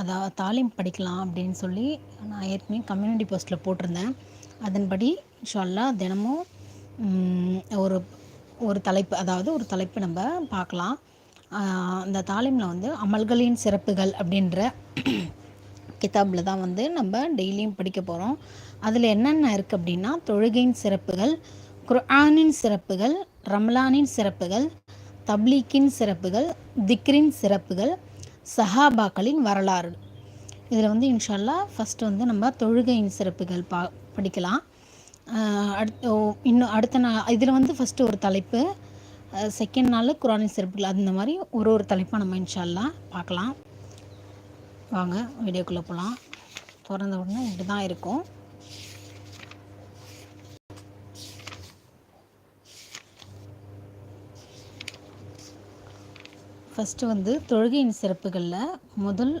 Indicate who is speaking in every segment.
Speaker 1: அதாவது தாலிம் படிக்கலாம் அப்படின்னு சொல்லி நான் ஏற்கனவே கம்யூனிட்டி போஸ்ட்டில் போட்டிருந்தேன். அதன்படி இன்ஷா தினமும் ஒரு ஒரு தலைப்பு அதாவது ஒரு தலைப்பு நம்ம பார்க்கலாம். அந்த தாலிமில் வந்து அமல்களின் சிறப்புகள் அப்படின்ற கிதாபில் தான் வந்து நம்ம டெய்லியும் படிக்க போகிறோம் அதில் என்னென்ன இருக்குது அப்படின்னா தொழுகையின் சிறப்புகள் குர்ஆனின் சிறப்புகள் ரம்லானின் சிறப்புகள் தப்லீக்கின் சிறப்புகள் திக்ரின் சிறப்புகள் சஹாபாக்களின் வரலாறு. இதில் வந்து இன்ஷால்லா ஃபஸ்ட்டு வந்து நம்ம தொழுகையின் சிறப்புகள் பா படிக்கலாம். அடுத்த ஓ, இன்னும் அடுத்த நாள் இதில் வந்து ஃபஸ்ட்டு ஒரு தலைப்பு செகண்ட் நாள் குரானின் சிறப்புகள் அந்த மாதிரி ஒரு ஒரு தலைப்பாக நம்ம இன்ஷால்லா பார்க்கலாம். வாங்க வீடியோக்குள்ளே போகலாம் திறந்த உடனே இப்படி தான் இருக்கும். ஃபஸ்ட்டு வந்து தொழுகையின் சிறப்புகளில் முதல்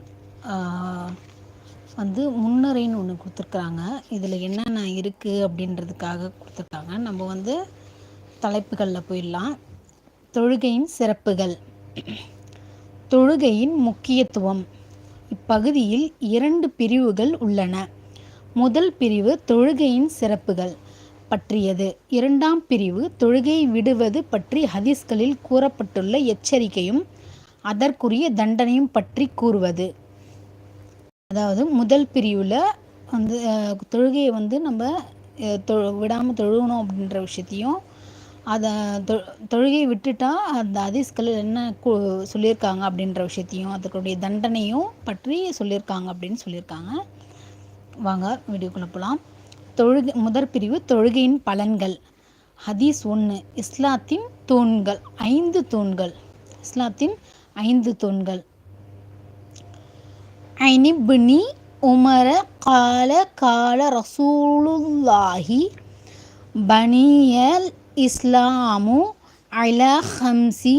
Speaker 1: வந்து முன்னுரைன்னு ஒன்று கொடுத்துருக்குறாங்க. இதில் என்னென்ன இருக்குது அப்படின்றதுக்காக கொடுத்துருக்காங்க. நம்ம வந்து தலைப்புகளில் போயிடலாம். தொழுகையின் சிறப்புகள். தொழுகையின் முக்கியத்துவம். இப்பகுதியில் இரண்டு பிரிவுகள் உள்ளன. முதல் பிரிவு தொழுகையின் சிறப்புகள் பற்றியது. இரண்டாம் பிரிவு தொழுகையை விடுவது பற்றி ஹதீஸ்களில் கூறப்பட்டுள்ள எச்சரிக்கையும் அதற்குரிய தண்டனையும் பற்றி கூறுவது. அதாவது முதல் பிரிவில் வந்து தொழுகையை வந்து நம்ம தொ விடாமல் தொழுகணும் அப்படின்ற விஷயத்தையும் அதை தொ தொழுகையை விட்டுட்டா அந்த அதிஸ்கள் என்ன சொல்லியிருக்காங்க அப்படின்ற விஷயத்தையும் அதற்குடைய தண்டனையும் பற்றி சொல்லியிருக்காங்க அப்படின்னு சொல்லியிருக்காங்க. வாங்க வீடியோக்குள்ளே போகலாம் தொழுகை முதற் பிரிவு தொழுகையின் பலன்கள். ஹதீஸ் ஒன்று இஸ்லாத்தின் தூண்கள் ஐந்து தூண்கள். இஸ்லாத்தின் ஐந்து தூண்கள். ஐனிப்னி உமர கால கால ரசூலுல்லாஹி பனியல் இஸ்லாமு அல ஹம்சி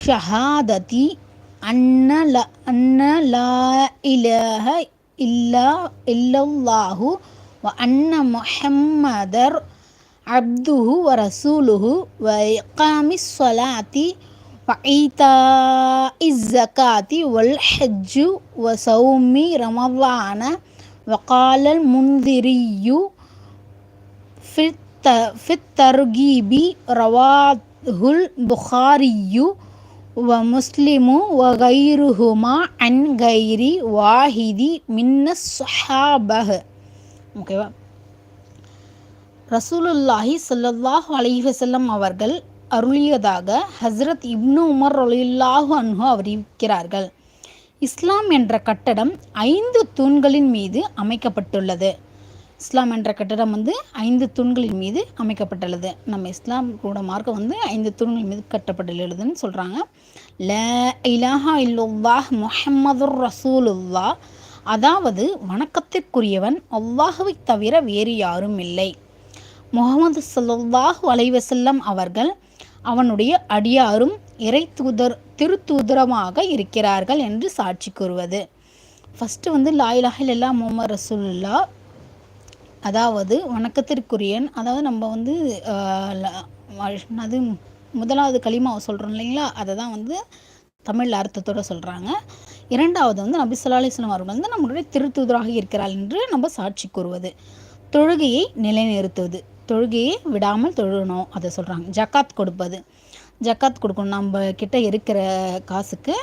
Speaker 1: ஷஹாததி அன்ன ல அன்ன லா இலஹ இல்லா இல்லல்லாஹு வ அன்ன முஹம்மதர் அப்துஹு வ ரசூலுஹு வ இக்காமி சொலாத்தி وإيتاء الزكاة والحج وصوم رمضان وقال المنذري في الت- في الترغيب رواه البخاري ومسلم وغيرهما عن غير واحد من الصحابة ஓகேவா ரசூலுல்லாஹி ஸல்லல்லாஹு அலைஹி வஸல்லம் அவர்கள் அருளியதாக ஹஸ்ரத் இப்னு உமர் அலில்லாஹு அன்ஹு அறிவிக்கிறார்கள். இஸ்லாம் என்ற கட்டடம் ஐந்து தூண்களின் மீது அமைக்கப்பட்டுள்ளது. இஸ்லாம் என்ற கட்டடம் வந்து ஐந்து தூண்களின் மீது அமைக்கப்பட்டுள்ளது. நம்ம இஸ்லாம் கூட மார்க்கம் வந்து ஐந்து தூண்கள் மீது கட்டப்பட்டுள்ளதுன்னு சொல்கிறாங்க ல இலாஹா இல்லுல்லாஹ் முஹம்மதுர் ரசூலுல்லா அதாவது வணக்கத்திற்குரியவன் அல்லாஹுவை தவிர வேறு யாரும் இல்லை. முகமது சல்லாஹ் அலைவசல்லம் அவர்கள் அவனுடைய அடியாரும் இறை தூதர் திருத்தூதரமாக இருக்கிறார்கள் என்று சாட்சி கூறுவது. ஃபஸ்ட்டு வந்து லாயிலாக எல்லா முகமது ரசூலுல்லா அதாவது வணக்கத்திற்குரியன் அதாவது நம்ம வந்து அது முதலாவது களிமாவை சொல்கிறோம் இல்லைங்களா? அதை தான் வந்து தமிழ் அர்த்தத்தோடு சொல்கிறாங்க இரண்டாவது வந்து நபி ஸல்லல்லாஹு அலைஹி அவர்கள் வந்து நம்மளுடைய திருத்தூதராக இருக்கிறார் என்று நம்ம சாட்சி கூறுவது. தொழுகையை நிலைநிறுத்துவது. தொழுகையை விடாமல் தொழணும் அதை சொல்கிறாங்க ஜக்காத் கொடுப்பது. ஜக்காத் கொடுக்கணும். நம்ம கிட்ட இருக்கிற காசுக்கு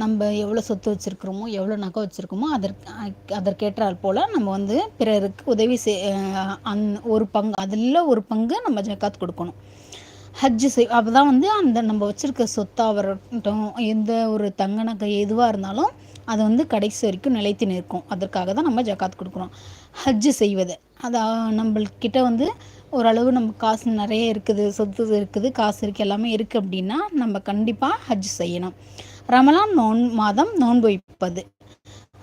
Speaker 1: நம்ம எவ்வளோ சொத்து வச்சுருக்கிறோமோ எவ்வளோ நகை வச்சுருக்கோமோ அதற்கு அதற்கேற்றால் போல் நம்ம வந்து பிறருக்கு உதவி செய் அந் ஒரு பங்கு அதில் ஒரு பங்கு நம்ம ஜக்காத் கொடுக்கணும். ஹஜ்ஜு செய் அப்போ தான் வந்து அந்த நம்ம வச்சுருக்க சொத்தாக வரட்டும் எந்த ஒரு தங்க நகை எதுவாக இருந்தாலும் அது வந்து கடைசி வரைக்கும் நிலைத்து நிற்கும். அதற்காக தான் நம்ம ஜக்காத் கொடுக்குறோம் ஹஜ்ஜு செய்வது. அது நம்மள்கிட்ட வந்து ஓரளவு நம்ம காசு நிறைய இருக்குது சொத்து இருக்குது காசு இருக்குது எல்லாமே இருக்குது அப்படின்னா நம்ம கண்டிப்பாக ஹஜ் செய்யணும். ரமலான் நோன் மாதம் நோன்பு வைப்பது.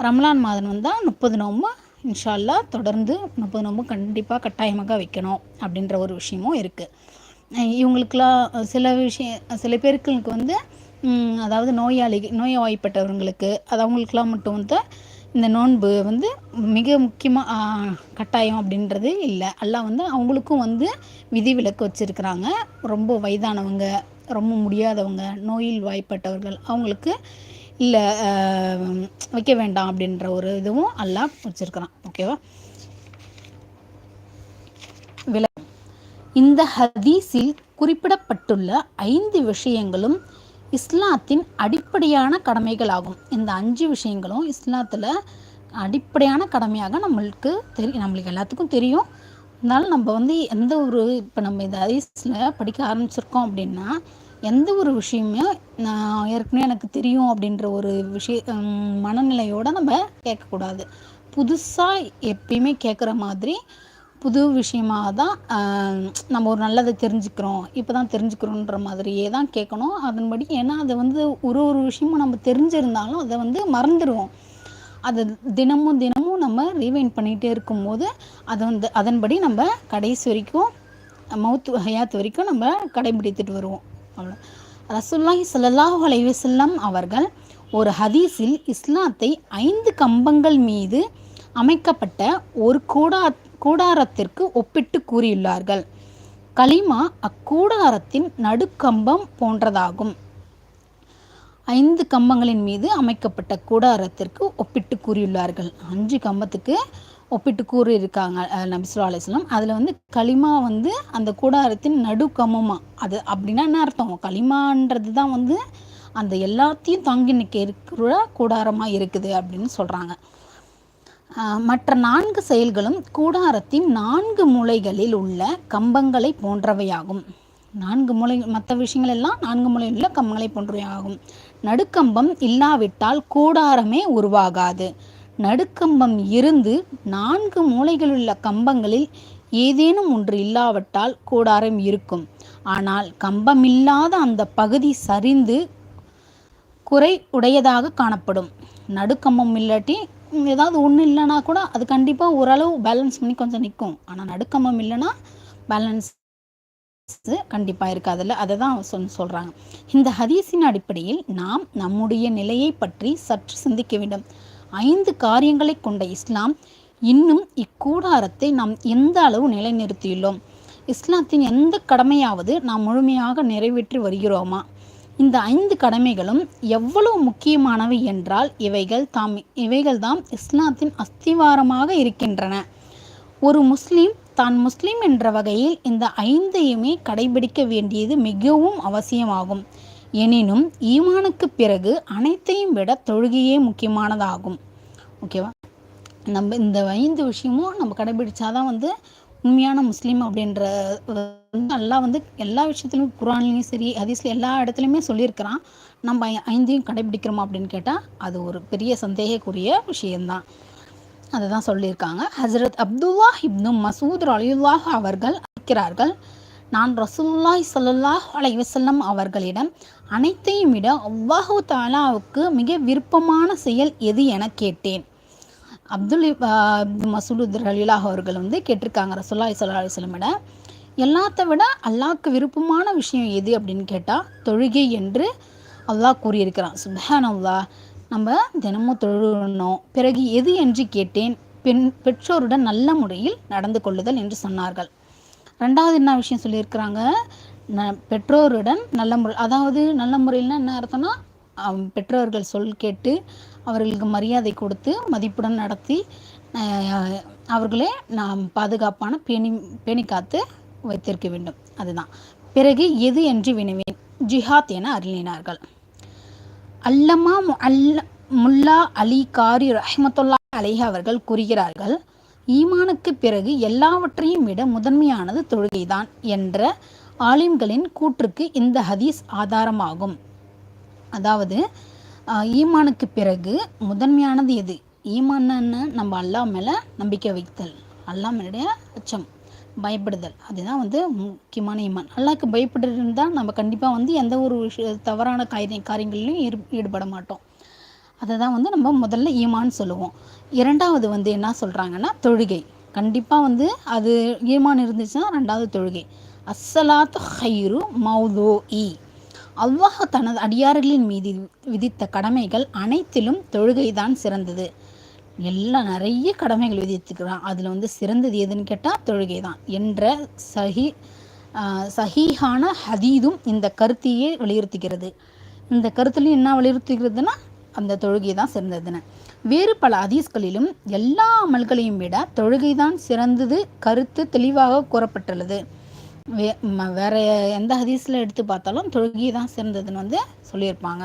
Speaker 1: ரமலான் மாதம் வந்தால் முப்பது நோம்பு இன்ஷால்லா தொடர்ந்து முப்பது நோம்பு கண்டிப்பாக கட்டாயமாக வைக்கணும் அப்படின்ற ஒரு விஷயமும் இருக்குது இவங்களுக்கெல்லாம் சில விஷயம் சில பேருக்கு வந்து அதாவது நோயாளி நோய்வாய்ப்பட்டவங்களுக்கு அது அவங்களுக்கெல்லாம் மட்டும் வந்து இந்த நோன்பு வந்து மிக முக்கியமாக கட்டாயம் அப்படின்றது இல்லை. அல்லாஹ் வந்து அவங்களுக்கும் வந்து விதிவிலக்கு வச்சுருக்கிறாங்க. ரொம்ப வயதானவங்க ரொம்ப முடியாதவங்க நோயில் வாய்ப்பட்டவர்கள் அவங்களுக்கு இல்லை வைக்க வேண்டாம் அப்படின்ற ஒரு இதுவும் அல்லாஹ் வச்சுருக்கிறான். ஓகேவா விள இந்த ஹதீஸில் குறிப்பிடப்பட்டுள்ள ஐந்து விஷயங்களும் இஸ்லாத்தின் அடிப்படையான கடமைகளாகும். இந்த அஞ்சு விஷயங்களும் இஸ்லாத்தில் அடிப்படையான கடமையாக நம்மளுக்கு தெரியும் நம்மளுக்கு எல்லாத்துக்கும் தெரியும். இருந்தாலும் நம்ம வந்து எந்த ஒரு இப்போ நம்ம இந்த ஹதீஸில் படிக்க ஆரம்பிச்சிருக்கோம் அப்படின்னா எந்த ஒரு விஷயமே நான் ஏற்கனவே எனக்கு தெரியும் அப்படின்ற ஒரு விஷய மனநிலையோடு நம்ம கேட்கக்கூடாது. புதுசாக எப்பயுமே கேட்குற மாதிரி புது விஷயமாக தான் நம்ம ஒரு நல்லதை தெரிஞ்சுக்கிறோம் இப்போ தான் தெரிஞ்சுக்கிறோன்ற மாதிரியே தான் கேட்கணும். அதன்படி ஏன்னா அதை வந்து ஒரு ஒரு விஷயமும் நம்ம தெரிஞ்சிருந்தாலும் அதை வந்து மறந்துடுவோம். அது தினமும் தினமும் நம்ம ரீவைண்ட் பண்ணிகிட்டே இருக்கும்போது அதை வந்து அதன்படி நம்ம கடைசி வரைக்கும் மவுத் ஹயாத் வரைக்கும் நம்ம கடைபிடித்துட்டு வருவோம். அவ்வளோ ரசுல்லாஹி ஸல்லல்லாஹு அலைவசல்லம் அவர்கள் ஒரு ஹதீஸில் இஸ்லாத்தை ஐந்து கம்பங்கள் மீது அமைக்கப்பட்ட ஒரு கூடா கூடாரத்திற்கு ஒப்பிட்டு கூறியுள்ளார்கள். களிமா அக்கூடாரத்தின் நடுக்கம்பம் போன்றதாகும். ஐந்து கம்பங்களின் மீது அமைக்கப்பட்ட கூடாரத்திற்கு ஒப்பிட்டு கூறியுள்ளார்கள். அஞ்சு கம்பத்துக்கு ஒப்பிட்டு கூறியிருக்காங்க நபிசுல்லா அலிஸ்லாம் அதில் வந்து களிமா வந்து அந்த கூடாரத்தின் நடுக்கம்பமா? அது அப்படின்னா என்ன அர்த்தம்? களிமான்றது தான் வந்து அந்த எல்லாத்தையும் தாங்கி நிற்க இருக்கிற கூடாரமாக இருக்குது அப்படின்னு சொல்கிறாங்க மற்ற நான்கு செயல்களும் கூடாரத்தின் நான்கு மூலைகளில் உள்ள கம்பங்களை போன்றவையாகும். நான்கு மூலை மற்ற விஷயங்கள் எல்லாம் நான்கு மூலையில் உள்ள கம்பங்களை போன்றவையாகும். நடுக்கம்பம் இல்லாவிட்டால் கூடாரமே உருவாகாது. நடுக்கம்பம் இருந்து நான்கு மூலைகளில் உள்ள கம்பங்களில் ஏதேனும் ஒன்று இல்லாவிட்டால் கூடாரம் இருக்கும். ஆனால் கம்பமில்லாத அந்த பகுதி சரிந்து குறை உடையதாக காணப்படும். நடுக்கம்பம் இல்லாட்டி ஏதாவது ஒன்று இல்லைனா கூட அது கண்டிப்பாக ஓரளவு பேலன்ஸ் பண்ணி கொஞ்சம் நிற்கும் ஆனால் நடுக்கமம் இல்லைன்னா பேலன்ஸ் கண்டிப்பாக இருக்காதுல்ல அதை தான் சொல் சொல்கிறாங்க இந்த ஹதீஸின் அடிப்படையில் நாம் நம்முடைய நிலையை பற்றி சற்று சிந்திக்க வேண்டும். ஐந்து காரியங்களை கொண்ட இஸ்லாம் இன்னும் இக்கூடாரத்தை நாம் எந்த அளவு நிலைநிறுத்தியுள்ளோம்? இஸ்லாத்தின் எந்த கடமையாவது நாம் முழுமையாக நிறைவேற்றி வருகிறோமா? இந்த ஐந்து கடமைகளும் எவ்வளவு முக்கியமானவை என்றால் இவைகள் தாம் இவைகள்தாம் இஸ்லாத்தின் அஸ்திவாரமாக இருக்கின்றன. ஒரு முஸ்லீம் தான் முஸ்லீம் என்ற வகையில் இந்த ஐந்தையுமே கடைபிடிக்க வேண்டியது மிகவும் அவசியமாகும். எனினும் ஈமானுக்கு பிறகு அனைத்தையும் விட தொழுகையே முக்கியமானதாகும். ஓகேவா? நம்ம இந்த ஐந்து விஷயமும் நம்ம கடைபிடிச்சாதான் வந்து உண்மையான முஸ்லீம் அப்படின்ற வந்து வந்து எல்லா விஷயத்துலையும் குரான்லேயும் சரி ஹதீஸ்ல எல்லா இடத்துலையுமே சொல்லியிருக்கிறான். நம்ம ஐ- ஐந்தையும் கடைபிடிக்கிறோமா அப்படின்னு கேட்டால் அது ஒரு பெரிய சந்தேகக்குரிய விஷயம்தான். அதை தான் சொல்லியிருக்காங்க. ஹசரத் அப்துல்லா இப்னு மசூத் அலியுல்லாஹ் அவர்கள் இருக்கிறார்கள் நான் ரசூல்லாய் சல்லுல்லாஹ் அலைவசல்லம் அவர்களிடம் அனைத்தையும் விட அவ்வாஹு தாலாவுக்கு மிக விருப்பமான செயல் எது? என கேட்டேன். அப்துல் மசூலுத் ஆஹ் அவர்கள் வந்து கேட்டிருக்காங்க ரசூலுல்லாஹி ஸல்லல்லாஹு அலிஸ்லமிட எல்லாத்த விட அல்லாஹ்க்கு விருப்பமான விஷயம் எது அப்படின்னு கேட்டால் தொழுகை என்று அல்லாஹ் கூறியிருக்கிறான். சுபஹான் அல்லாஹ் நம்ம தினமும் தொழுகணும். பிறகு எது என்று கேட்டேன் பெண் பெற்றோருடன் நல்ல முறையில் நடந்து கொள்ளுதல் என்று சொன்னார்கள். ரெண்டாவது என்ன விஷயம் சொல்லியிருக்கிறாங்க ந பெற்றோருடன் நல்ல முறை அதாவது நல்ல முறையில்னா என்ன அர்த்தம்னா பெற்றோர்கள் சொல் கேட்டு அவர்களுக்கு மரியாதை கொடுத்து மதிப்புடன் நடத்தி அவர்களே நாம் பாதுகாப்பான பேணி பேணி காத்து வைத்திருக்க வேண்டும். அதுதான். பிறகு எது என்று வினவேன் ஜிஹாத் என அருளினார்கள். அல்லமா அல்ல முல்லா அலி காரி ரஹ்மத்துல்லா அலைஹி அவர்கள் கூறுகிறார்கள் ஈமானுக்கு பிறகு எல்லாவற்றையும் விட முதன்மையானது தொழுகைதான் என்ற ஆலிம்களின் கூற்றுக்கு இந்த ஹதீஸ் ஆதாரமாகும். அதாவது ஈமானுக்கு பிறகு முதன்மையானது எது? ஈமான்னு நம்ம அல்லாஹ் மேலே நம்பிக்கை வைத்தல். அல்லாஹ் மேலுடைய அச்சம் பயப்படுதல். அதுதான் வந்து முக்கியமான ஈமான். அல்லாஹ்க்கு பயப்படுறது இருந்தால் நம்ம கண்டிப்பாக வந்து எந்த ஒரு விஷய தவறான காரிய காரியங்களிலும் ஈடு ஈடுபட மாட்டோம். அதை தான் வந்து நம்ம முதல்ல ஈமான்னு சொல்லுவோம். இரண்டாவது வந்து என்ன சொல்கிறாங்கன்னா தொழுகை. கண்டிப்பாக வந்து அது ஈமான் இருந்துச்சுன்னா ரெண்டாவது தொழுகை. அஸ்ஸலாத்து ஹைரு மௌதோ இ அல்லாஹ் தனது அடியார்களின் மீது விதித்த கடமைகள் அனைத்திலும் தொழுகைதான் சிறந்தது. எல்லாம் நிறைய கடமைகள் விதித்துக்கிறான் அதில் வந்து சிறந்தது எதுன்னு கேட்டால் தொழுகை தான் என்ற சஹி சஹீஹான ஹதீதும் இந்த கருத்தையே வலியுறுத்துகிறது. இந்த கருத்துலையும் என்ன வலியுறுத்துகிறதுனா அந்த தொழுகை தான் சிறந்ததுன்னு. வேறு பல அதீஸ்களிலும் எல்லா அமல்களையும் விட தொழுகை தான் சிறந்தது கருத்து தெளிவாக கூறப்பட்டுள்ளது. வே வேறு வேற எந்த ஹதீஸில் எடுத்து பார்த்தாலும் தொழுகை தான் சிறந்ததுன்னு வந்து சொல்லியிருப்பாங்க.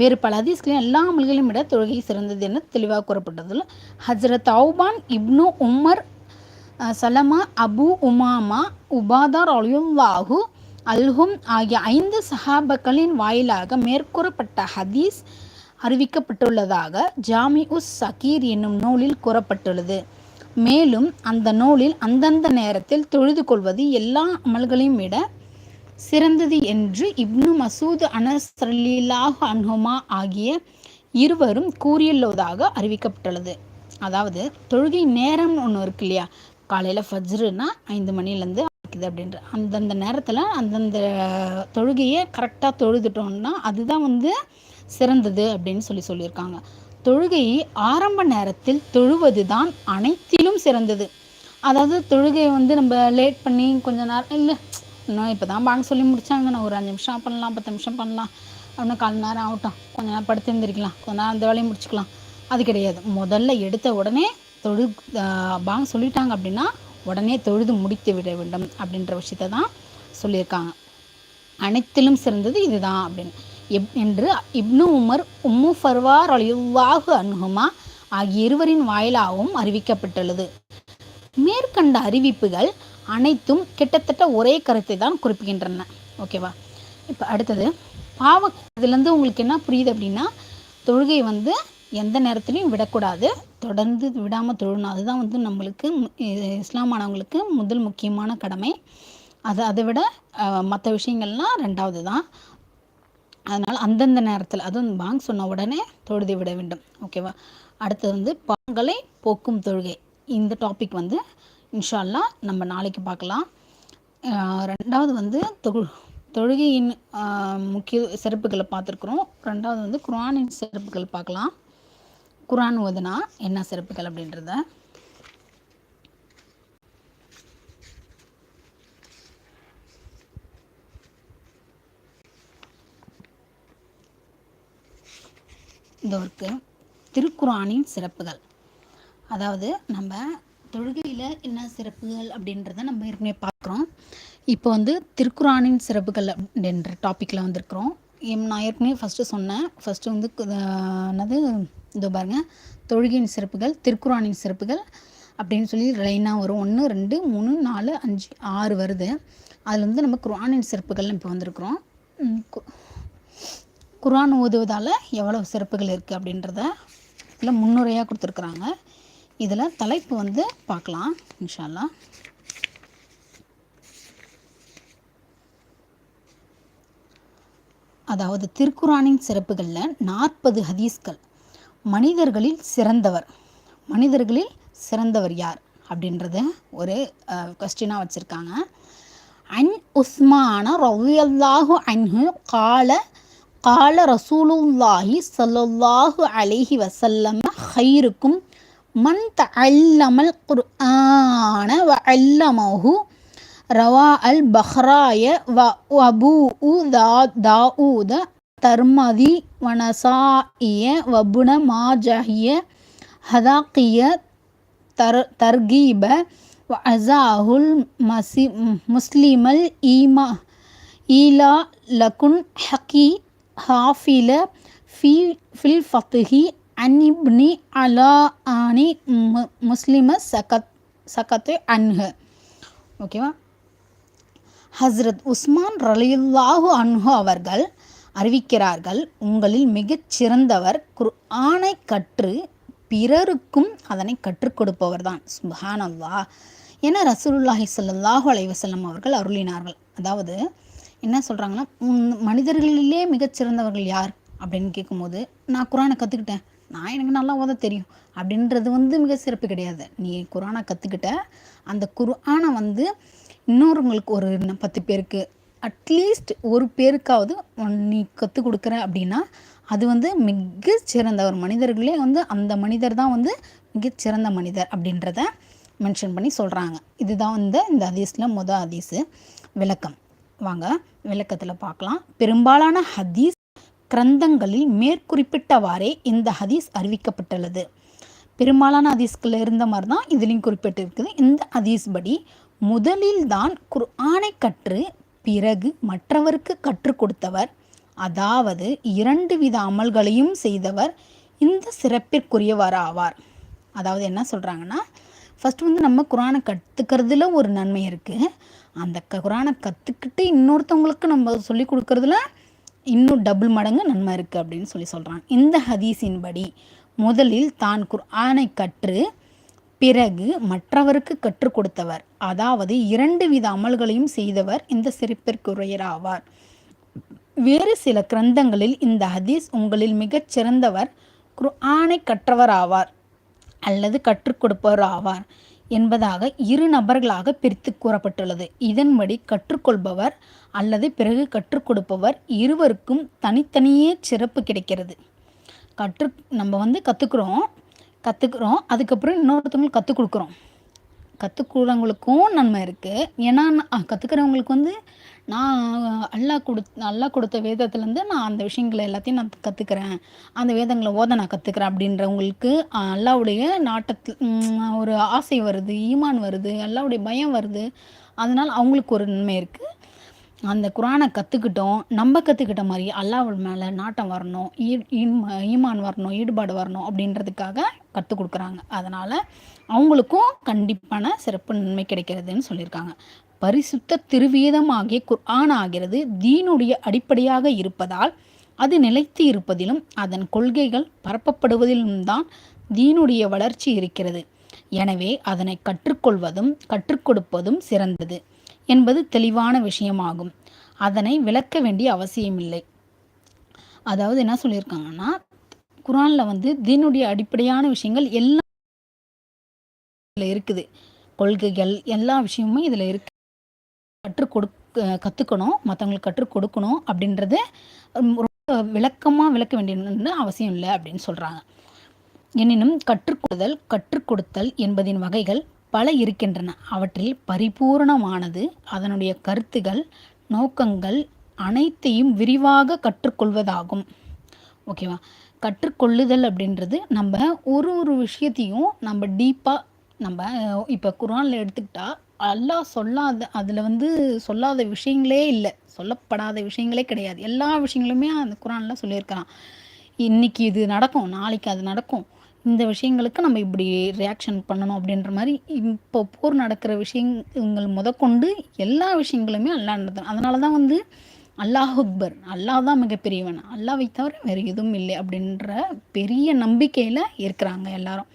Speaker 1: வேறு பல ஹதீஸ்லையும் எல்லா அமல்களையும் விட தொழுகை சிறந்தது என தெளிவாக கூறப்பட்டதில் ஹஜரத் அவுபான் இப்னு உமர் சலமா அபு உமாமா உபாதார் அலியுல்லாஹு அல்ஹும் ஆகிய ஐந்து சஹாபக்களின் வாயிலாக மேற்கூறப்பட்ட ஹதீஸ் அறிவிக்கப்பட்டுள்ளதாக ஜாமி உஸ் சகீர் என்னும் நூலில் கூறப்பட்டுள்ளது. மேலும் அந்த நூலில் அந்தந்த நேரத்தில் தொழுது கொள்வது எல்லா அமல்களையும் விட சிறந்தது என்று இப்னு மசூத் அனஸ் ரலியல்லாஹு அன்ஹுமா ஆகிய இருவரும் கூறியுள்ளதாக அறிவிக்கப்பட்டுள்ளது. அதாவது தொழுகை நேரம் ஒன்று இருக்கு இல்லையா? காலையில் ஃபஜ்ருனா ஐந்து மணிலேருந்து ஆக்குது அப்படின்ற அந்தந்த நேரத்தில் அந்தந்த தொழுகையை கரெக்டாக தொழுதுட்டோம்னா அதுதான் வந்து சிறந்தது அப்படின்னு சொல்லி சொல்லியிருக்காங்க. தொழுகையை ஆரம்ப நேரத்தில் தொழுவது தான் அனைத்திலும் சிறந்தது. அதாவது தொழுகையை வந்து நம்ம லேட் பண்ணி கொஞ்ச நேரம் இல்லை இன்னும் இப்போ தான் பாங்க சொல்லி முடித்தாங்க நான் ஒரு அஞ்சு நிமிஷம் பண்ணலாம் பத்து நிமிஷம் பண்ணலாம். இன்னும் கால் நேரம் ஆகட்டும். கொஞ்ச நேரம் படுத்து எழுந்திரிக்கலாம். கொஞ்ச நேரம் அந்த வேலையை முடிச்சுக்கலாம். அது கிடையாது. முதல்ல எடுத்த உடனே தொழு பாங்க சொல்லிட்டாங்க அப்படின்னா உடனே தொழுது முடித்து விட வேண்டும் அப்படின்ற விஷயத்தை தான் சொல்லியிருக்காங்க. அனைத்திலும் சிறந்தது இதுதான் அப்படின்னு. இப் என்று இப்னு உமர் உம்மு ஃபர்வார் அலிவாஹு அன்ஹுமா ஆகிய இருவரின் வாயிலாகவும் அறிவிக்கப்பட்டுள்ளது. மேற்கண்ட அறிவிப்புகள் அனைத்தும் கிட்டத்தட்ட ஒரே கருத்தை தான் குறிப்பிக்கின்றன. ஓகேவா இப்போ அடுத்தது பாவ இதுலேருந்து உங்களுக்கு என்ன புரியுது அப்படின்னா தொழுகை வந்து எந்த நேரத்துலையும் விடக்கூடாது. தொடர்ந்து விடாமல் தொழணும் அதுதான் வந்து நம்மளுக்கு இஸ்லாமானவங்களுக்கு முதல் முக்கியமான கடமை. அது அதை விட மற்ற விஷயங்கள்லாம் ரெண்டாவது தான். அதனால் அந்தந்த நேரத்தில் அதுவும் பாங் சொன்ன உடனே தொழுதி விட வேண்டும். ஓகேவா அடுத்தது வந்து பாங்களை போக்கும் தொழுகை. இந்த டாபிக் வந்து இன்ஷால்லா நம்ம நாளைக்கு பார்க்கலாம். ரெண்டாவது வந்து தொழு தொழுகையின் முக்கிய சிறப்புகளை பார்த்துருக்குறோம். ரெண்டாவது வந்து குரானின் சிறப்புகள் பார்க்கலாம். குரான் ஓதுனா என்ன சிறப்புகள் அப்படின்றத. இந்த திருக்குறானின் சிறப்புகள். அதாவது நம்ம தொழுகையில் என்ன சிறப்புகள் அப்படின்றத நம்ம ஏற்கனவே பார்க்குறோம். இப்போ வந்து திருக்குறானின் சிறப்புகள் அப்படின்ற டாப்பிக்கில் வந்திருக்கிறோம். நான் ஏற்கனவே ஃபஸ்ட்டு சொன்னேன். ஃபஸ்ட்டு வந்து என்னது? இதோ பாருங்கள் தொழுகையின் சிறப்புகள் திருக்குறானின் சிறப்புகள் அப்படின்னு சொல்லி லைனாக வரும். ஒன்று ரெண்டு மூணு நாலு அஞ்சு ஆறு வருது. அதில் வந்து நம்ம குரானின் சிறப்புகள் இப்போ வந்திருக்கிறோம். குரான் ஓதுவதால் எவ்வளவு சிறப்புகள் இருக்குது அப்படின்றத இதில் முன்னுரையாக கொடுத்துருக்குறாங்க. இதில் தலைப்பு வந்து பார்க்கலாம் இன்ஷா அதாவது திருக்குறானின் சிறப்புகளில் நாற்பது ஹதீஸ்கள். மனிதர்களில் சிறந்தவர். மனிதர்களில் சிறந்தவர் யார் அப்படின்றத ஒரு கொஸ்டினாக வச்சுருக்காங்க. அன் உஸ்மான ரவியல்லாஹு அன்ஹு கால கால ரசூலுல்லாஹி சல்லாஹு அலிஹி வசல்லம் ஹைருக்கும் மன் தஅல்லமல் குர்ஆன வ அல்லமஹு ரவா அல் பஹ்ராய வ அபூ தா தாவூத தர்மதி வனசாஇய வபுன மாஜஹிய ஹதாக்கிய தர் தர்கீப அசாஹுல் மசி முஸ்லிமல் ஈமா ஈலா லகுன் ஹக்கி ஹாஃபில ஃபி ஃபில் ஃபத்துஹி அன்இப்னி அலா ஆனி மு- முஸ்லிம சகத் சகத்து அன்ஹு. ஓகேவா? ஹஸ்ரத் உஸ்மான் ரலியுல்லாஹு அன்ஹு அவர்கள் அறிவிக்கிறார்கள் உங்களில் மிகச் சிறந்தவர் குர்ஆனை கற்று பிறருக்கும் அதனை கற்றுக் கொடுப்பவர் தான். சுபஹானல்லாஹ். என ரசூலுல்லாஹி சல்லாஹூ அலைவசல்லம் அவர்கள் அருளினார்கள். அதாவது என்ன சொல்கிறாங்கன்னா மனிதர்களிலே மிகச்சிறந்தவர்கள் யார்? அப்படின்னு கேட்கும்போது நான் குரானை கற்றுக்கிட்டேன் நான் எனக்கு நல்லா ஓத தெரியும். அப்படின்றது வந்து மிக சிறப்பு கிடையாது. நீ குரானை கற்றுக்கிட்ட அந்த குரானை வந்து இன்னொருவங்களுக்கு ஒரு பத்து பேருக்கு அட்லீஸ்ட் ஒரு பேருக்காவது நீ கற்றுக் கொடுக்குற அப்படின்னா அது வந்து மிக சிறந்தவர் மனிதர்களே வந்து அந்த மனிதர் தான் வந்து மிகச்சிறந்த மனிதர் அப்படின்றத மென்ஷன் பண்ணி சொல்கிறாங்க இதுதான் வந்து இந்த ஹதீஸில் முத ஹதீஸு விளக்கம். வாங்க விளக்கத்தில் பார்க்கலாம். பெரும்பாலான ஹதீஸ் கிரந்தங்களில் மேற்குறிப்பிட்டவாறே இந்த ஹதீஸ் அறிவிக்கப்பட்டுள்ளது. பெரும்பாலான ஹதீஸ்களில் இருந்த மாதிரி தான் இதுலேயும் குறிப்பிட்டிருக்குது. இந்த ஹதீஸ் படி முதலில் தான் குர்ஆனை கற்று பிறகு மற்றவருக்கு கற்றுக் கொடுத்தவர். அதாவது இரண்டு வித அமல்களையும் செய்தவர். இந்த சிறப்பிற்குரியவர் ஆவார் அதாவது என்ன சொல்கிறாங்கன்னா ஃபஸ்ட் வந்து நம்ம குரானை கற்றுக்கிறதுல ஒரு நன்மை இருக்குது அந்த குரானை கற்றுக்கிட்டு இன்னொருத்தவங்களுக்கு நம்ம சொல்லி கொடுக்கறதுல இன்னும் டபுள் மடங்கு நன்மை இருக்குது அப்படின்னு சொல்லி சொல்கிறாங்க இந்த ஹதீஸின் படி முதலில் தான் குர்ஆனை கற்று பிறகு மற்றவருக்கு கற்றுக் கொடுத்தவர். அதாவது இரண்டு வித அமல்களையும் செய்தவர் இந்த சிறப்பிற்குரியர் ஆவார் வேறு சில கிரந்தங்களில் இந்த ஹதீஸ் உங்களில் மிகச் சிறந்தவர் குர்ஆனை கற்றவர் ஆவார் அல்லது கற்றுக் கொடுப்பவர் ஆவார் என்பதாக இரு நபர்களாக பிரித்து கூறப்பட்டுள்ளது. இதன்படி கற்றுக்கொள்பவர் அல்லது பிறகு கற்றுக் கொடுப்பவர் இருவருக்கும் தனித்தனியே சிறப்பு கிடைக்கிறது. கற்று நம்ம வந்து கற்றுக்குறோம் கற்றுக்குறோம் அதுக்கப்புறம் இன்னொருத்தவங்களுக்கு கற்றுக் கொடுக்குறோம். கற்றுக்குறவங்களுக்கும் நன்மை இருக்குது ஏன்னா கற்றுக்கிறவங்களுக்கு வந்து நான் அல்லாஹ் கொடுத் அல்லாஹ் கொடுத்த வேதத்துலேருந்து நான் அந்த விஷயங்களை எல்லாத்தையும் நான் கற்றுக்கிறேன் அந்த வேதங்களை ஓத நான் கற்றுக்கிறேன் அப்படின்றவங்களுக்கு அல்லாவுடைய நாட்டத்தில் ஒரு ஆசை வருது ஈமான் வருது அல்லாவுடைய பயம் வருது. அதனால் அவங்களுக்கு ஒரு நன்மை இருக்குது அந்த குரானை கற்றுக்கிட்டோம் நம்ம கற்றுக்கிட்ட மாதிரி அல்லாஹ் மேலே நாட்டம் வரணும் ஈ ஈமான் வரணும் ஈடுபாடு வரணும் அப்படின்றதுக்காக கற்றுக் கொடுக்குறாங்க. அதனால் அவங்களுக்கும் கண்டிப்பான சிறப்பு நன்மை கிடைக்கிறதுன்னு சொல்லியிருக்காங்க. பரிசுத்த திருவேதமாகிய குர்ஆன் ஆகிறது தீனுடைய அடிப்படையாக இருப்பதால் அது நிலைத்து இருப்பதிலும் அதன் கொள்கைகள் பரப்பப்படுவதிலும் தான் தீனுடைய வளர்ச்சி இருக்கிறது. எனவே அதனை கற்றுக்கொள்வதும் கற்றுக் கொடுப்பதும் சிறந்தது என்பது தெளிவான விஷயமாகும். அதனை விளக்க வேண்டிய அவசியமில்லை. அதாவது என்ன சொல்லியிருக்காங்கன்னா குரானில் வந்து தீனுடைய அடிப்படையான விஷயங்கள் எல்லாம் இருக்குது. கொள்கைகள் எல்லா விஷயமும் இதில் இருக்கு. கற்றுக் கொடுக்க கற்றுக்கணும் மற்றவங்களுக்கு கற்றுக் கொடுக்கணும் அப்படின்றது ரொம்ப விளக்கமாக விளக்க வேண்டியதுன்னு அவசியம் இல்லை அப்படின்னு சொல்கிறாங்க எனினும் கற்றுக்கொடுதல் கற்றுக் கொடுத்தல் என்பதின் வகைகள் பல இருக்கின்றன. அவற்றில் பரிபூரணமானது அதனுடைய கருத்துகள் நோக்கங்கள் அனைத்தையும் விரிவாக கற்றுக்கொள்வதாகும். ஓகேவா? கற்றுக்கொள்ளுதல் அப்படின்றது நம்ம ஒரு ஒரு விஷயத்தையும் நம்ம டீப்பாக நம்ம இப்போ குரானில் எடுத்துக்கிட்டால் அல்லாஹ் சொல்லாத அதில் வந்து சொல்லாத விஷயங்களே இல்லை. சொல்லப்படாத விஷயங்களே கிடையாது. எல்லா விஷயங்களுமே அந்த குரானில் சொல்லியிருக்கிறான். இன்றைக்கி இது நடக்கும் நாளைக்கு அது நடக்கும். இந்த விஷயங்களுக்கு நம்ம இப்படி ரியாக்ஷன் பண்ணணும் அப்படின்ற மாதிரி இப்போ போர் நடக்கிற விஷயங்கள் முதற்கொண்டு எல்லா விஷயங்களுமே அல்லா நடத்தணும் அதனால தான் வந்து அல்லாஹ் அக்பர் அல்லாஹ் தான் மிகப்பெரியவன். அல்லாவை தவிர வேறு எதுவும் இல்லை அப்படின்ற பெரிய நம்பிக்கையில் இருக்கிறாங்க எல்லாரும்.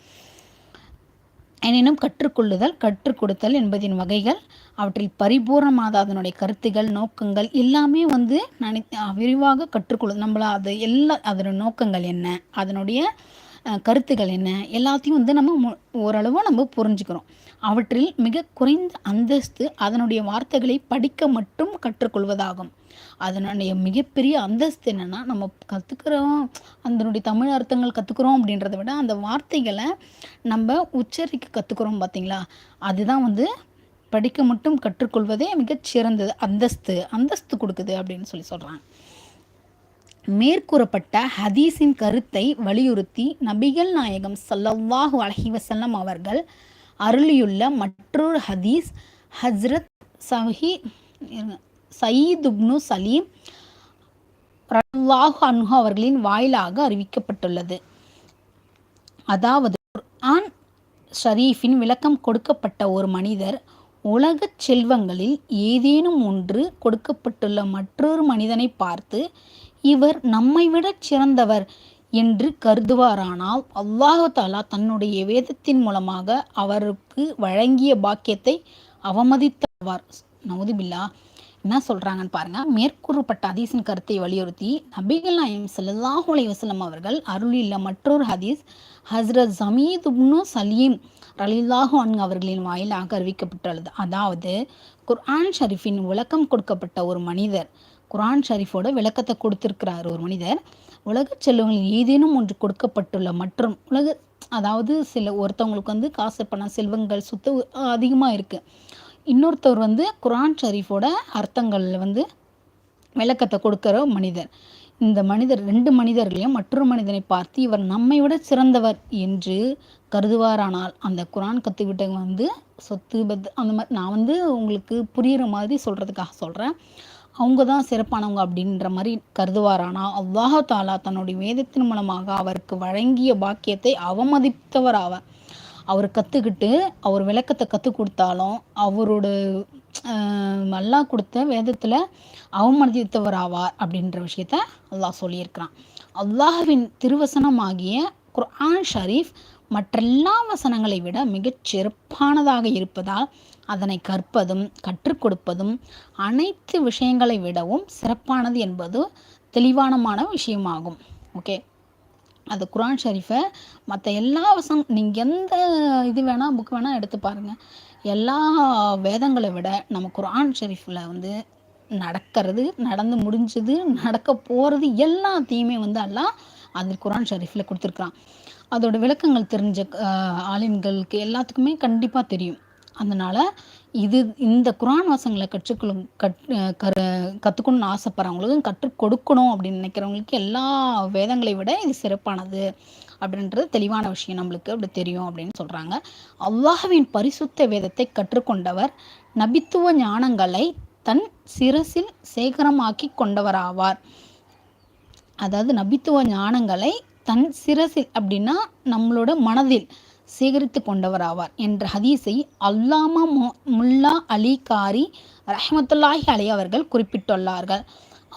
Speaker 1: எனினும் கற்றுக்கொள்ளுதல் கற்றுக் கொடுத்தல் என்பதின் வகைகள் அவற்றில் பரிபூர்ணமாக அதனுடைய கருத்துகள் நோக்கங்கள் எல்லாமே வந்து நினை விரிவாக கற்றுக்கொள்ளு நம்மள அது எல்லா அதனுடைய நோக்கங்கள் என்ன அதனுடைய கருத்துக்கள் என்ன எல்லாத்தையும் வந்து நம்ம ஓரளவு நம்ம புரிஞ்சுக்கிறோம். அவற்றில் மிக குறைந்த அந்தஸ்து அதனுடைய வார்த்தைகளை படிக்க மட்டும் கற்றுக்கொள்வதாகும். அதனுடைய மிகப்பெரிய அந்தஸ்து என்னென்னா நம்ம கற்றுக்குறோம் அதனுடைய தமிழ் அர்த்தங்கள் கற்றுக்குறோம் அப்படின்றத விட அந்த வார்த்தைகளை நம்ம உச்சரிக்க கற்றுக்குறோம் பார்த்தீங்களா அதுதான் வந்து படிக்க மட்டும் கற்றுக்கொள்வதே மிகச் சிறந்தது. அந்தஸ்து அந்தஸ்து கொடுக்குது அப்படின்னு சொல்லி சொல்கிறாங்க மேற்கூறப்பட்ட ஹதீஸின் கருத்தை வலியுறுத்தி நபிகள் நாயகம் சல்லல்லாஹு அலஹி வசல்லம் அவர்கள் அருளியுள்ள மற்றொரு ஹதீஸ் ஹஸ்ரத் சஹி சயீதுப்னு சலீம் ரல்லாஹ் அன்ஹு அவர்களின் வாயிலாக அறிவிக்கப்பட்டுள்ளது. அதாவது ஆன் ஷரீஃபின் விளக்கம் கொடுக்கப்பட்ட ஒரு மனிதர் உலகச் செல்வங்களில் ஏதேனும் ஒன்று கொடுக்கப்பட்டுள்ள மற்றொரு மனிதனை பார்த்து இவர் நம்மை விட சிறந்தவர் என்று கருதுவாரானால் அல்லாஹு தாலா தன்னுடைய வேதத்தின் மூலமாக அவருக்கு வழங்கிய பாக்கியத்தை அவமதித்தவார். நவுதுபில்லா. என்ன சொல்கிறாங்கன்னு பாருங்கள் மேற்கூறப்பட்ட ஹதீஸின் கருத்தை வலியுறுத்தி நபிகள் நாயம் சல்லாஹூ அலி வசலம் அவர்கள் அருளில் மற்றொரு ஹதீஸ் ஹஸ்ரத் ஜமீத் உப்னு சலீம் ரலில்லாஹு அன் அவர்களின் வாயிலாக அறிவிக்கப்பட்டுள்ளது. அதாவது குர்ஆன் ஷரீஃபின் விளக்கம் கொடுக்கப்பட்ட ஒரு மனிதர் குரான் ஷரீஃபோட விளக்கத்தை கொடுத்துருக்கிறார் ஒரு மனிதர். உலக செல்வங்களில் ஏதேனும் ஒன்று கொடுக்கப்பட்டுள்ள மற்றும் உலக அதாவது சில ஒருத்தவங்களுக்கு வந்து காசு பணம் செல்வங்கள் சுத்த அதிகமாக இருக்குது இன்னொருத்தவர் வந்து குரான் ஷரீஃபோட அர்த்தங்களில் வந்து விளக்கத்தை கொடுக்குற மனிதர். இந்த மனிதர் ரெண்டு மனிதர்களையும் மற்றொரு மனிதனை பார்த்து இவர் நம்மை விட சிறந்தவர் என்று கருதுவாரானால் அந்த குரான் கற்றுக்கிட்டவங்க வந்து சொத்து பத் அந்த மாதிரி நான் வந்து உங்களுக்கு புரிகிற மாதிரி சொல்கிறதுக்காக சொல்கிறேன் அவங்க தான் சிறப்பானவங்க அப்படின்ற மாதிரி கருதுவாரானா? அல்லாஹ் தாலா தன்னுடைய வேதத்தின் மூலமாக அவருக்கு வழங்கிய பாக்கியத்தை அவமதித்தவர் ஆவார் அவர் கற்றுக்கிட்டு அவர் விளக்கத்தை கற்றுக் கொடுத்தாலும் அவரோட அல்லாஹ் கொடுத்த வேதத்தில் அவமதித்தவர் ஆவார் அப்படின்ற விஷயத்த அல்லாஹ் சொல்லியிருக்கிறான். அல்லாஹ்வின் திருவசனமாகிய குர்ஆன் ஷரீஃப் மற்றெல்லா வசனங்களை விட மிகச் சிறப்பானதாக இருப்பதால் அதனை கற்பதும் கற்றுக் கொடுப்பதும் அனைத்து விஷயங்களை விடவும் சிறப்பானது என்பது தெளிவானமான விஷயமாகும். ஓகே அது குரான் ஷரீஃபை மற்ற எல்லா வசம் நீங்கள் எந்த இது வேணால் புக் வேணால் எடுத்து பாருங்கள் எல்லா வேதங்களை விட நம்ம குரான் ஷெரீஃபில் வந்து நடக்கிறது நடந்து முடிஞ்சது நடக்க போகிறது எல்லாத்தையுமே வந்து எல்லாம் அதில் குரான் ஷெரீஃபில் கொடுத்துருக்குறான். அதோட விளக்கங்கள் தெரிஞ்ச ஆலிம்களுக்கு எல்லாத்துக்குமே கண்டிப்பாக தெரியும். அதனால் இது இந்த குரான் வாசங்களை கற்றுக்கொள்ளும் கட் கரு கற்றுக்கணும்னு ஆசைப்படுறவங்களுக்கும் கற்றுக் கொடுக்கணும் அப்படின்னு நினைக்கிறவங்களுக்கு எல்லா வேதங்களை விட இது சிறப்பானது அப்படின்றது தெளிவான விஷயம் நம்மளுக்கு அப்படி தெரியும் அப்படின்னு சொல்கிறாங்க அல்லாஹவின் பரிசுத்த வேதத்தை கற்றுக்கொண்டவர் நபித்துவ ஞானங்களை தன் சிரசில் சேகரமாக்கி கொண்டவராவார். அதாவது நபித்துவ ஞானங்களை தன் சிரசில் அப்படின்னா நம்மளோட மனதில் சேகரித்து கொண்டவர் ஆவார் என்ற ஹதீஸை அல்லாமா முல்லா அலி காரி ரஹமத்துல்லாஹி அலி அவர்கள் குறிப்பிட்டுள்ளார்கள்.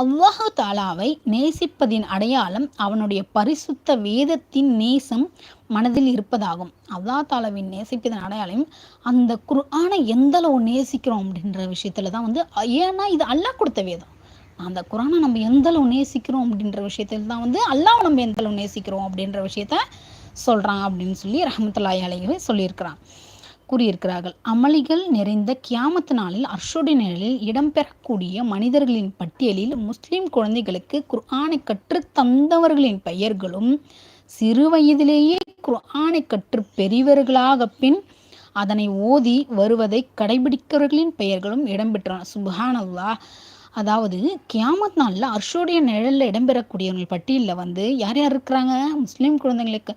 Speaker 1: அல்லாஹு தாலாவை நேசிப்பதின் அடையாளம் அவனுடைய பரிசுத்த வேதத்தின் நேசம் மனதில் இருப்பதாகும். அல்லா தாலாவின் நேசிப்பதன் அடையாளம் அந்த குர்ஆனை எந்த அளவு நேசிக்கிறோம் அப்படின்ற விஷயத்துல தான் வந்து ஏன்னா இது அல்லாஹ் கொடுத்த வேதம். அந்த குரானை நம்ம எந்த அளவு நேசிக்கிறோம் அப்படின்ற விஷயத்தில் தான் வந்து அல்லாஹ் நம்ம எந்த அளவு நேசிக்கிறோம் அப்படின்ற விஷயத்த சொல்கிறான் அப்படின்னு சொல்லி ரஹமத்துல்லாய் அலைகளை சொல்லியிருக்கிறான். கூறியிருக்கிறார்கள். அமளிகள் நிறைந்த கியாமத்து நாளில் அர்ஷோடி நிழலில் இடம்பெறக்கூடிய மனிதர்களின் பட்டியலில் முஸ்லிம் குழந்தைகளுக்கு குர்ஆனை கற்று தந்தவர்களின் பெயர்களும் சிறு வயதிலேயே குர்ஆனை கற்று பெரியவர்களாக பின் அதனை ஓதி வருவதை கடைபிடிக்கிறவர்களின் பெயர்களும் இடம்பெற்றன. சுபஹானல்லா அதாவது கியாமத் நாளில் அர்ஷோடைய நிழலில் இடம்பெறக்கூடியவர்கள் பட்டியலில் வந்து யார் யார் இருக்கிறாங்க? முஸ்லீம் குழந்தைங்களுக்கு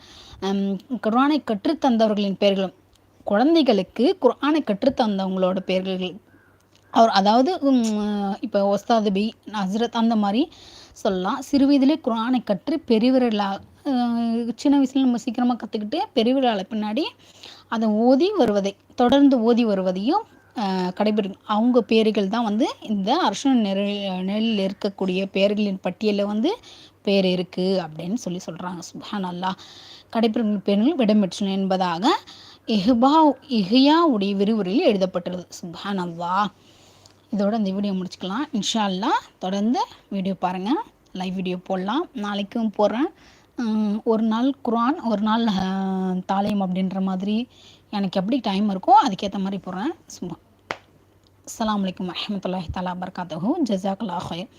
Speaker 1: குரானை கற்றுத்தந்தவர்களின் பெயர்களும் குழந்தைகளுக்கு குரானை கற்றுத்தந்தவங்களோட பெயர்கள். அவர் அதாவது இப்போ ஒஸ்தாதுபி ஹசரத் அந்த மாதிரி சொல்லலாம். சிறு வயதிலே குரானை கற்று பெரியவர்களாக சின்ன வயசுல நம்ம சீக்கிரமாக கற்றுக்கிட்டு பெரியவர்களால் பின்னாடி அதை ஓதி வருவதை தொடர்ந்து ஓதி வருவதையும் கடைபிடிக்கும் அவங்க பேர்கள் தான் வந்து இந்த அரசு நிழல் நிழலில் இருக்கக்கூடிய பேர்களின் பட்டியலில் வந்து பேர் இருக்குது அப்படின்னு சொல்லி சொல்கிறாங்க சுபான் அல்லா கடைபிடிக்கும் பேர்கள் விடம்பெற்றன என்பதாக இஹ்பா இஹியாவுடைய விரிவுரையில் எழுதப்பட்டுள்ளது சுபான் அல்லா இதோட இந்த வீடியோ முடிச்சுக்கலாம். இன்ஷா அல்லா தொடர்ந்து வீடியோ பாருங்கள் லைவ் வீடியோ போடலாம். நாளைக்கும் போடுறேன். ஒரு நாள் குரான் ஒரு நாள் தாலயம் அப்படின்ற மாதிரி எனக்கு எப்படி டைம் இருக்கோ அதுக்கேற்ற மாதிரி போடுறேன். சும்மா. அஸ்லாம் வலைக்கம் வரமத்துல தலா வர்காத்தூ ஜசாக்லா ஹயர்